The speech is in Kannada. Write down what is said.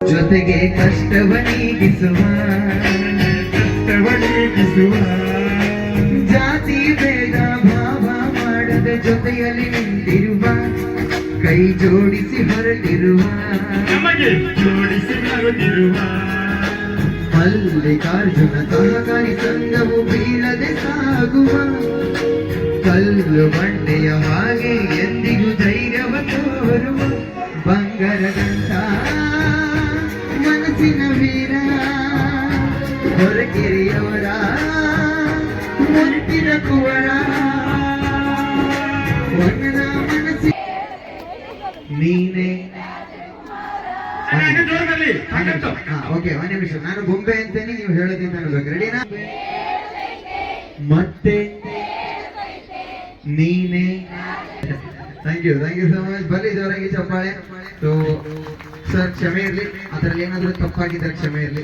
ಜೊತೆಗೆ ಕಷ್ಟವ ನೀಗಿಸುವ ಕಷ್ಟವ ನೀಗಿಸುವ. ಜಾತಿ ಭೇದ ಭಾವ ಮಾಡದ ಜೊತೆಯಲ್ಲಿ ನಿಂತಿರುವ ಕೈ ಜೋಡಿಸಿ ಹೊರಟಿರುವ. ಜೋಡಿಸಿ ಹೊರಟಿರುವ. ಮಲ್ಲಿಕಾರ್ಜುನ ಸಹಕಾರಿ ಸಂಘವು ಬೀಳದೆ ಸಾಗುವ. ಕಲ್ಲು ಬಂಡೆಯ ಹಾಗೆ ಎಂದಿಗೂ ಧೈರ್ಯವ ತೋರುವ ಬಂಗಾರದಂತ ಹೊರಕೆರೆಯವರ ಮುಟ್ಟಿನ ಕುವರ. ವಣ್ಣನ ಮನಸ್ಸಿ. ನೀನೇ. ಓಕೆ ಒಂದ್ ನಿಮಿಷ. ನಾನು ಗೊಂಬೆ ಅಂತೇನೆ ನೀವು ಹೇಳೋದಿಂದ ಅನ್ಬೇಕು. ರೆಡಿನಾ ಮತ್ತೆ. ನೀನೇ. Thank you thank you so much ಬನ್ನಿ ಜೋರಾಗಿ ಚಪ್ಪಾಳೆ. ಸೊ ಸರ್ ಕ್ಷಮೆ ಇರಲಿ. ಅದರಲ್ಲಿ ಏನಾದರೂ ತಪ್ಪಾಗಿದ್ದರೆ ಕ್ಷಮೆ ಇರಲಿ.